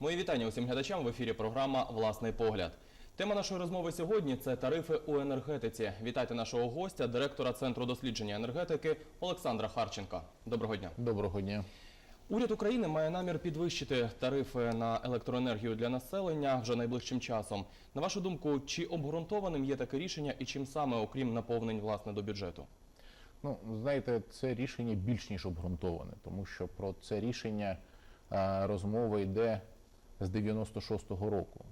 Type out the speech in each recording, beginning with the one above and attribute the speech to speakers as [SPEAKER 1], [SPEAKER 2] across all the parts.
[SPEAKER 1] Мої вітання усім глядачам в ефірі програма Власний погляд. Тема нашої розмови сьогодні це тарифи у енергетиці. Вітайте нашого гостя, директора Центру дослідження енергетики Олександра Харченка. Доброго дня.
[SPEAKER 2] Доброго дня.
[SPEAKER 1] Уряд України має намір підвищити тарифи на електроенергію для населення вже найближчим часом. На вашу думку, чи обґрунтованим є таке рішення і чим саме, окрім наповнень власне до бюджету?
[SPEAKER 2] Ну, знаєте, це рішення більш ніж обґрунтоване, тому що про це рішення розмова йде з 96-го року.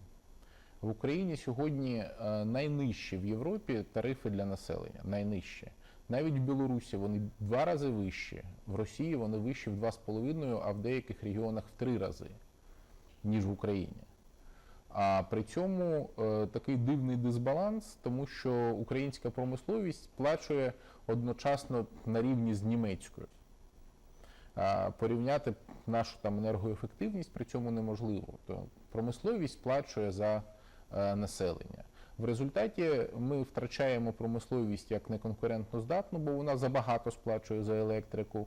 [SPEAKER 2] В Україні сьогодні е, найнижчі в Європі тарифи для населення. Найнижчі. Навіть в Білорусі вони два рази вищі, в Росії вони вищі в два з половиною, а в деяких регіонах в три рази, ніж в Україні. А при цьому е, такий дивний дисбаланс, тому що українська промисловість сплачує одночасно на рівні з німецькою. Порівняти нашу там енергоефективність при цьому неможливо. То промисловість сплачує за е, населення. В результаті ми втрачаємо промисловість як неконкурентно здатну, бо вона забагато сплачує за електрику.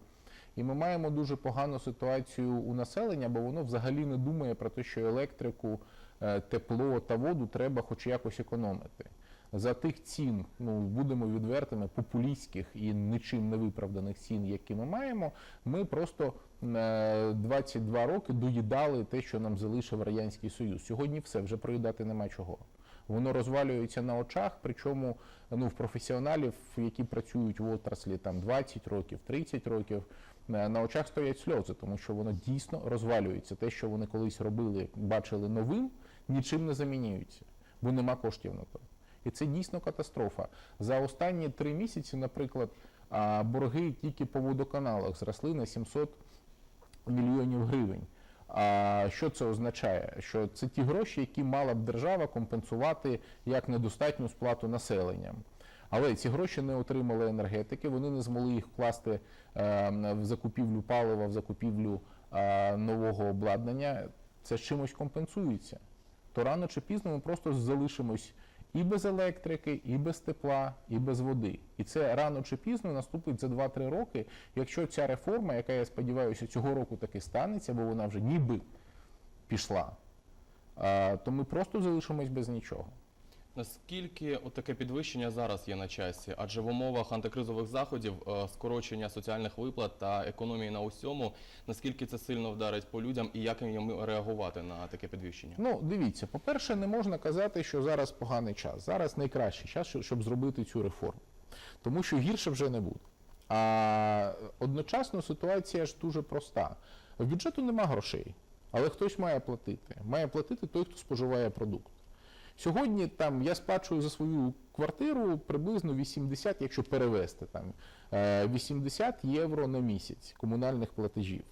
[SPEAKER 2] І ми маємо дуже погану ситуацію у населення, бо воно взагалі не думає про те, що електрику, е, тепло та воду треба хоч якось економити. За тих цін, ну будемо відвертими, популістських і нічим не виправданих цін, які ми маємо, ми просто е, 22 роки доїдали те, що нам залишив Радянський Союз. Сьогодні все, вже проїдати нема чого. Воно розвалюється на очах, причому ну, в професіоналів, які працюють в отраслі там 20 років, 30 років, е, на очах стоять сльози, тому що воно дійсно розвалюється. Те, що вони колись робили, бачили новим, нічим не замінюється, бо нема коштів на то. І це дійсно катастрофа. За останні три місяці, наприклад, борги тільки по водоканалах зросли на 700 мільйонів гривень. А що це означає? Що це ті гроші, які мала б держава компенсувати як недостатню сплату населенням. Але ці гроші не отримали енергетики, вони не змогли їх вкласти е, в закупівлю палива, в закупівлю е, нового обладнання. Це чимось компенсується. То рано чи пізно ми просто залишимось і без електрики, і без тепла, і без води. І це рано чи пізно наступить за 2-3 роки, якщо ця реформа, яка я сподіваюся, цього року таки станеться, бо вона вже ніби пішла, то ми просто залишимось без нічого.
[SPEAKER 1] Наскільки таке підвищення зараз є на часі? Адже в умовах антикризових заходів, е, скорочення соціальних виплат та економії на усьому, наскільки це сильно вдарить по людям і як їм реагувати на таке підвищення?
[SPEAKER 2] Ну, дивіться, по-перше, не можна казати, що зараз поганий час. Зараз найкращий час, щоб зробити цю реформу. Тому що гірше вже не буде. А одночасно ситуація ж дуже проста. В бюджету нема грошей, але хтось має платити. Має платити той, хто споживає продукт. Сьогодні там я сплачую за свою квартиру приблизно 80, якщо перевести там е, 80 євро на місяць комунальних платежів.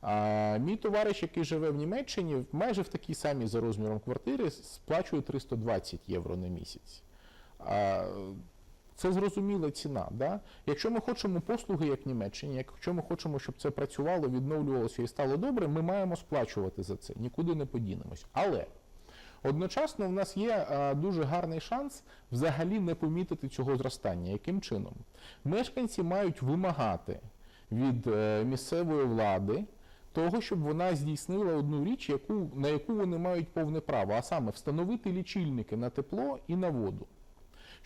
[SPEAKER 2] А мій товариш, який живе в Німеччині, майже в такій самій за розміром квартири сплачує 320 євро на місяць. А, це зрозуміла ціна. Да? Якщо ми хочемо послуги, як в Німеччині, якщо ми хочемо, щоб це працювало, відновлювалося і стало добре, ми маємо сплачувати за це, нікуди не подінемось. Але одночасно в нас є е, дуже гарний шанс взагалі не помітити цього зростання. Яким чином? Мешканці мають вимагати від е, місцевої влади того, щоб вона здійснила одну річ, яку, на яку вони мають повне право, а саме встановити лічильники на тепло і на воду.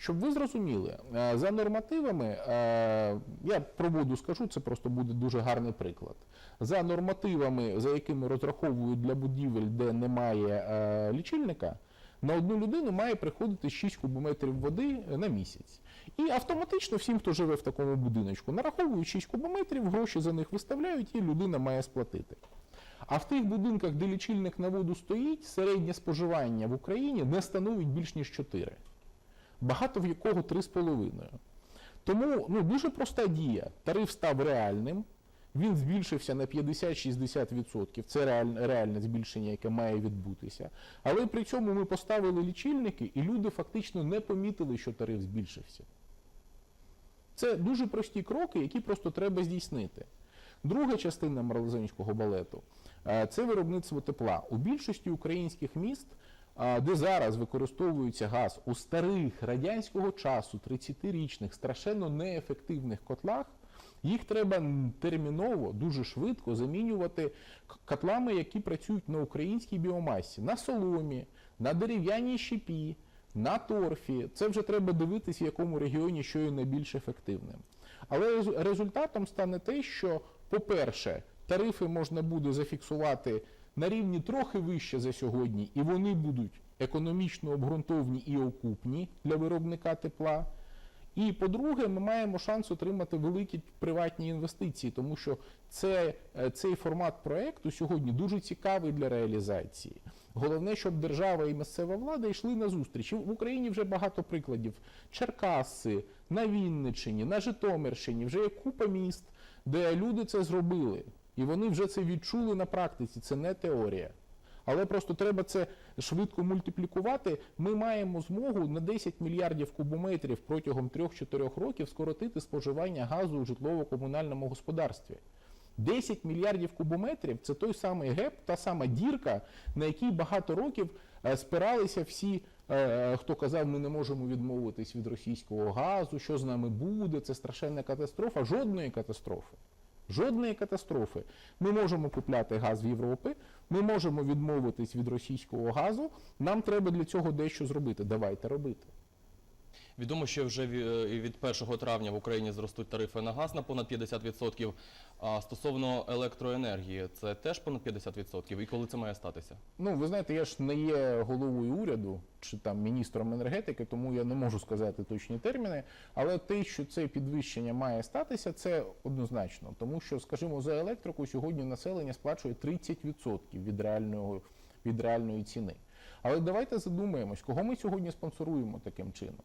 [SPEAKER 2] Щоб ви зрозуміли, е, за нормативами, е, я про воду скажу, це просто буде дуже гарний приклад. За нормативами, за якими розраховують для будівель, де немає е, лічильника, на одну людину має приходити 6 кубометрів води на місяць. І автоматично всім, хто живе в такому будиночку, нараховують 6 кубометрів, гроші за них виставляють, і людина має сплатити. А в тих будинках, де лічильник на воду стоїть, середнє споживання в Україні не становить більш ніж 4 багато в якого 3,5. Тому ну, дуже проста дія. Тариф став реальним, він збільшився на 50-60%. Це реаль- реальне збільшення, яке має відбутися. Але при цьому ми поставили лічильники, і люди фактично не помітили, що тариф збільшився. Це дуже прості кроки, які просто треба здійснити. Друга частина марлезонського балету е, це виробництво тепла. У більшості українських міст, де зараз використовується газ у старих радянського часу, 30-річних, страшенно неефективних котлах, Їх треба терміново, дуже швидко замінювати котлами, які працюють на українській біомасі, на соломі, на дерев'яній щепі, на торфі. Це вже треба дивитись, в якому регіоні що є найбільш ефективним. Але результатом стане те, що, по-перше, тарифи можна буде зафіксувати на рівні трохи вище за сьогодні, і вони будуть економічно обґрунтовні і окупні для виробника тепла. І по-друге, ми маємо шанс отримати великі приватні інвестиції, тому що це, е, цей формат проекту сьогодні дуже цікавий для реалізації. Головне, щоб держава і місцева влада йшли на зустріч. В Україні вже багато прикладів. Черкаси, на Вінниччині, на Житомирщині, вже є купа міст, де люди це зробили. І вони вже це відчули на практиці. Це не теорія. Але просто треба це швидко мультиплікувати. Ми маємо змогу на 10 мільярдів кубометрів протягом 3-4 років скоротити споживання газу у житлово-комунальному господарстві. 10 мільярдів кубометрів це той самий геп, та сама дірка, на якій багато років е, спиралися всі, е, хто казав, ми не можемо відмовитись від російського газу, що з нами буде, це страшенна катастрофа. Жодної катастрофи. Жодної катастрофи. Ми можемо купляти газ в Європи, ми можемо відмовитись від російського газу. Нам треба для цього дещо зробити. Давайте робити.
[SPEAKER 1] Відомо, що вже е, від 1 травня в Україні зростуть тарифи на газ на понад 50%. А стосовно електроенергії, це теж понад 50%. І коли це має статися?
[SPEAKER 2] Ну, ви знаєте, я ж не є головою уряду чи там міністром енергетики, тому я не можу сказати точні терміни. Але те, що це підвищення має статися, це однозначно. Тому що, скажімо, за електрику сьогодні населення сплачує 30% від реального від реальної ціни. Але давайте задумаємось, кого ми сьогодні спонсоруємо таким чином.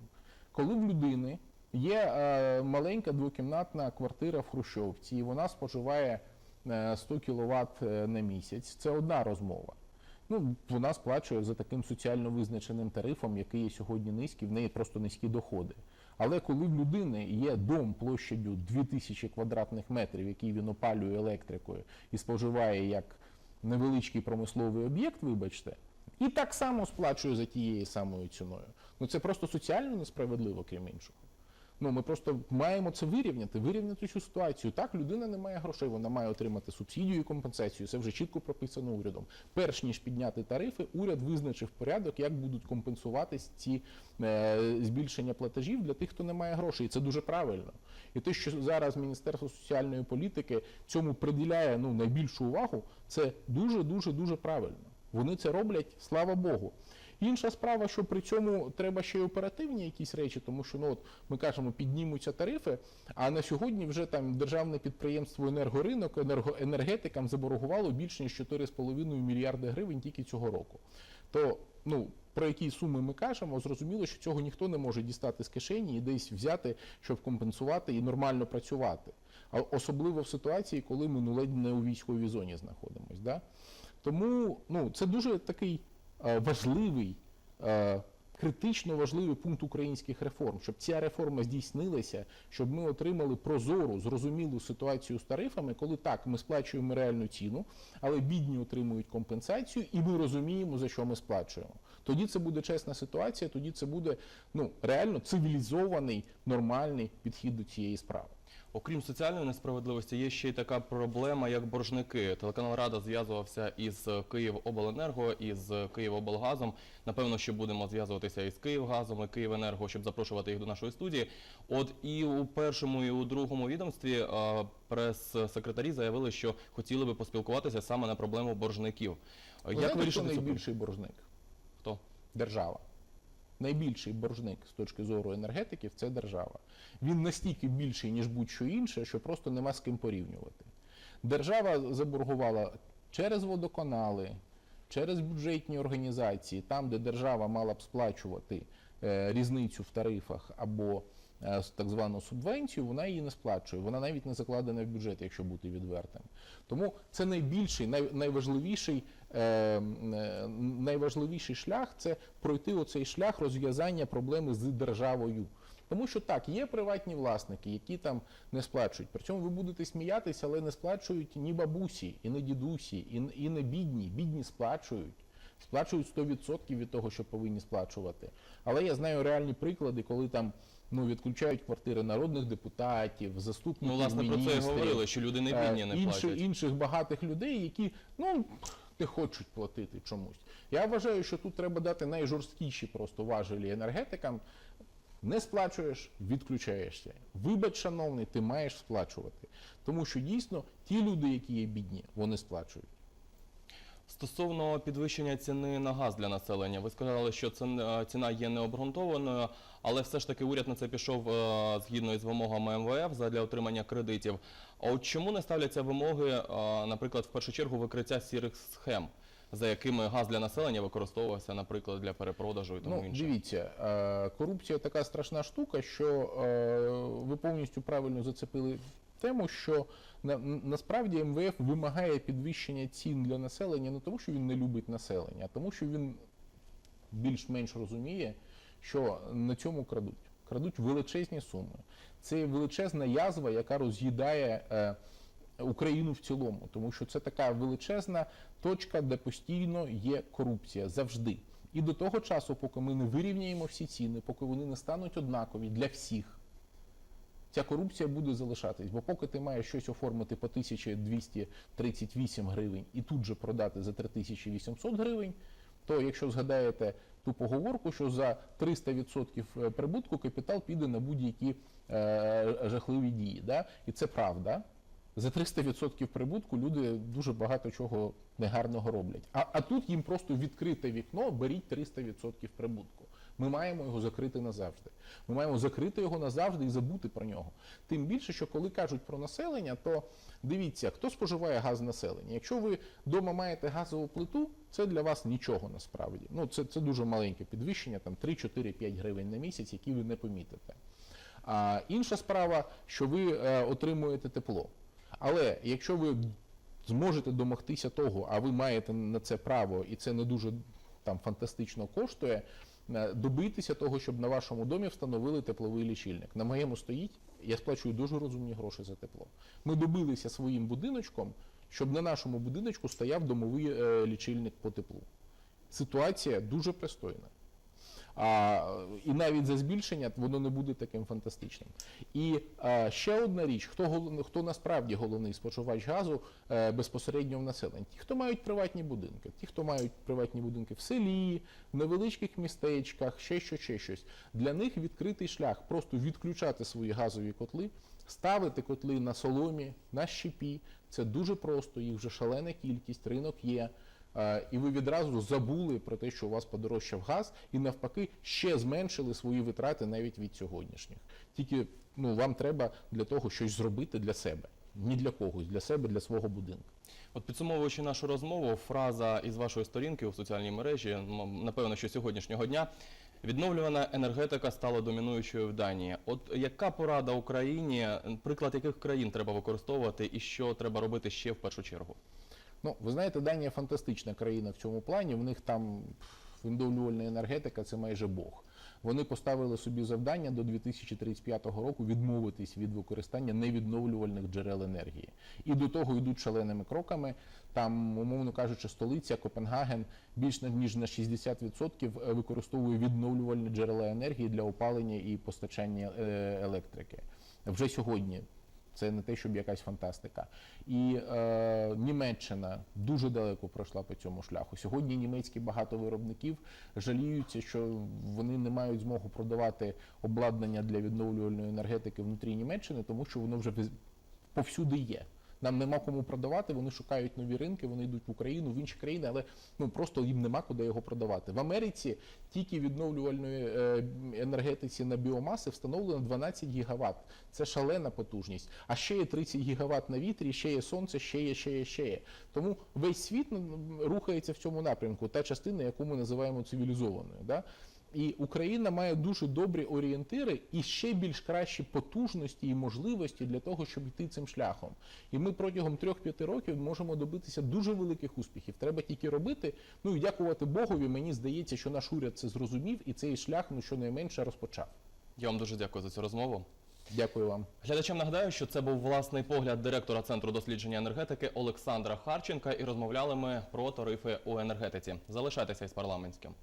[SPEAKER 2] Коли в людини є е, маленька двокімнатна квартира в Хрущовці, і вона споживає е, 100 кВт на місяць, це одна розмова. Ну, вона сплачує за таким соціально визначеним тарифом, який є сьогодні низький, в неї просто низькі доходи. Але коли в людини є дом площадю 2000 квадратних метрів, який він опалює електрикою і споживає як невеличкий промисловий об'єкт, вибачте, і так само сплачує за тією самою ціною. Ну це просто соціально несправедливо, крім іншого. Ну, ми просто маємо це вирівняти, вирівняти цю ситуацію. Так, людина не має грошей, вона має отримати субсидію і компенсацію. Це вже чітко прописано урядом. Перш ніж підняти тарифи, уряд визначив порядок, як будуть компенсуватись ці е, збільшення платежів для тих, хто не має грошей. І це дуже правильно. І те, що зараз Міністерство соціальної політики цьому приділяє ну, найбільшу увагу, це дуже дуже дуже правильно. Вони це роблять, слава Богу. Інша справа, що при цьому треба ще й оперативні якісь речі, тому що ну от ми кажемо, піднімуться тарифи. А на сьогодні вже там державне підприємство енергоринок енергоенергетикам заборгувало більше ніж 4,5 мільярди гривень тільки цього року. То ну про які суми ми кажемо, зрозуміло, що цього ніхто не може дістати з кишені і десь взяти, щоб компенсувати і нормально працювати. А особливо в ситуації, коли ми ну ледь не у військовій зоні знаходимось. Да? Тому ну це дуже такий е, важливий, е, критично важливий пункт українських реформ, щоб ця реформа здійснилася, щоб ми отримали прозору, зрозумілу ситуацію з тарифами, коли так ми сплачуємо реальну ціну, але бідні отримують компенсацію, і ми розуміємо, за що ми сплачуємо. Тоді це буде чесна ситуація, тоді це буде ну реально цивілізований, нормальний підхід до цієї справи.
[SPEAKER 1] Окрім соціальної несправедливості, є ще й така проблема, як боржники. Телеканал Рада зв'язувався із Київобленерго, із Київоблгазом. Напевно, що будемо зв'язуватися із Київгазом і Київенерго, щоб запрошувати їх до нашої студії. От і у першому, і у другому відомстві прес-секретарі заявили, що хотіли би поспілкуватися саме на проблему боржників. Як вирішити
[SPEAKER 2] найбільший боржник?
[SPEAKER 1] Хто?
[SPEAKER 2] Держава. Найбільший боржник з точки зору енергетиків це держава. Він настільки більший, ніж будь-що інше, що просто нема з ким порівнювати. Держава заборгувала через водоканали, через бюджетні організації, там, де держава мала б сплачувати е, різницю в тарифах або так звану субвенцію, вона її не сплачує. Вона навіть не закладена в бюджет, якщо бути відвертим. Тому це найбільший, найважливіший, е, е, найважливіший шлях це пройти оцей шлях розв'язання проблеми з державою. Тому що так, є приватні власники, які там не сплачують. При цьому ви будете сміятися, але не сплачують ні бабусі, і не дідусі, і, і не бідні. Бідні сплачують. сплачують 100% від того, що повинні сплачувати. Але я знаю реальні приклади, коли там ну, відключають квартири народних депутатів, заступників
[SPEAKER 1] Ну, власне, про це і говорили, що люди не бідні, не
[SPEAKER 2] інші-
[SPEAKER 1] платять.
[SPEAKER 2] інших багатих людей, які ну не хочуть платити чомусь. Я вважаю, що тут треба дати найжорсткіші просто важелі енергетикам. Не сплачуєш, відключаєшся. Вибач, шановний, ти маєш сплачувати. Тому що дійсно ті люди, які є бідні, вони сплачують.
[SPEAKER 1] Стосовно підвищення ціни на газ для населення, ви сказали, що е, ціна є необґрунтованою, але все ж таки уряд на це пішов е, згідно із вимогами МВФ задля отримання кредитів. А от чому не ставляться вимоги, е, наприклад, в першу чергу викриття сірих схем, за якими газ для населення використовувався, наприклад, для перепродажу і тому
[SPEAKER 2] Ну,
[SPEAKER 1] інше?
[SPEAKER 2] дивіться, корупція така страшна штука, що ви повністю правильно зацепили тему, що на, насправді МВФ вимагає підвищення цін для населення не тому, що він не любить населення, а тому, що він більш-менш розуміє, що на цьому крадуть. Крадуть величезні суми. Це величезна язва, яка роз'їдає е, Україну в цілому, тому що це така величезна точка, де постійно є корупція завжди. І до того часу, поки ми не вирівняємо всі ціни, поки вони не стануть однакові для всіх, ця корупція буде залишатись. Бо поки ти маєш щось оформити по 1238 гривень і тут же продати за 3800 гривень, то якщо згадаєте ту поговорку, що за 300% прибутку капітал піде на будь-які е, жахливі дії. Да? І це правда. За 300% прибутку люди дуже багато чого негарного роблять. А, а тут їм просто відкрите вікно, беріть 300% прибутку. Ми маємо його закрити назавжди. Ми маємо закрити його назавжди і забути про нього. Тим більше, що коли кажуть про населення, то дивіться, хто споживає газ населення. Якщо ви вдома маєте газову плиту, це для вас нічого насправді. Ну це, це дуже маленьке підвищення, там 3, 4, 5 гривень на місяць, які ви не помітите. А інша справа, що ви е, отримуєте тепло. Але якщо ви зможете домогтися того, а ви маєте на це право, і це не дуже там фантастично коштує, добитися того, щоб на вашому домі встановили тепловий лічильник. На моєму стоїть, я сплачую дуже розумні гроші за тепло. Ми добилися своїм будиночком, щоб на нашому будиночку стояв домовий е, лічильник по теплу. Ситуація дуже пристойна. А, і навіть за збільшення воно не буде таким фантастичним. І а, ще одна річ: хто голов- хто насправді головний споживач газу е, безпосередньо в населенні? Ті, хто мають приватні будинки, ті, хто мають приватні будинки в селі, в невеличких містечках, ще щось, ще щось. Для них відкритий шлях просто відключати свої газові котли, ставити котли на соломі, на щепі. Це дуже просто, їх вже шалена кількість, ринок є. Е, і ви відразу забули про те, що у вас подорожчав газ, і навпаки ще зменшили свої витрати навіть від сьогоднішніх. Тільки ну вам треба для того щось зробити для себе, не для когось, для себе, для свого будинку.
[SPEAKER 1] От підсумовуючи нашу розмову, фраза із вашої сторінки у соціальній мережі, напевно, що сьогоднішнього дня. Відновлювана енергетика стала домінуючою в Данії. От яка порада Україні, приклад яких країн треба використовувати і що треба робити ще в першу чергу?
[SPEAKER 2] Ну, ви знаєте, Данія фантастична країна в цьому плані. В них там пф, відновлювальна енергетика це майже Бог. Вони поставили собі завдання до 2035 року відмовитись від використання невідновлювальних джерел енергії. І до того йдуть шаленими кроками. Там, умовно кажучи, столиця Копенгаген більш ніж на 60% використовує відновлювальні джерела енергії для опалення і постачання е, електрики. Вже сьогодні це не те, щоб якась фантастика. І е, Німеччина дуже далеко пройшла по цьому шляху. Сьогодні німецькі багато виробників жаліються, що вони не мають змогу продавати обладнання для відновлювальної енергетики внутрі Німеччини, тому що воно вже повсюди є. Нам нема кому продавати, вони шукають нові ринки, вони йдуть в Україну, в інші країни, але ну просто їм нема куди його продавати. В Америці тільки відновлювальної е, енергетиці на біомаси встановлено 12 гігаватт. Це шалена потужність. А ще є 30 гігаватт на вітрі, ще є сонце, ще є, ще є, ще є. Тому весь світ ну, рухається в цьому напрямку, та частина, яку ми називаємо цивілізованою. Да? І Україна має дуже добрі орієнтири і ще більш кращі потужності і можливості для того, щоб йти цим шляхом. І ми протягом 3-5 років можемо добитися дуже великих успіхів. Треба тільки робити. Ну і дякувати Богові. Мені здається, що наш уряд це зрозумів і цей шлях ну щонайменше розпочав.
[SPEAKER 1] Я вам дуже дякую за цю розмову.
[SPEAKER 2] Дякую вам.
[SPEAKER 1] Глядачам нагадаю, що це був власний погляд директора Центру дослідження енергетики Олександра Харченка і розмовляли ми про тарифи у енергетиці. Залишайтеся із парламентським.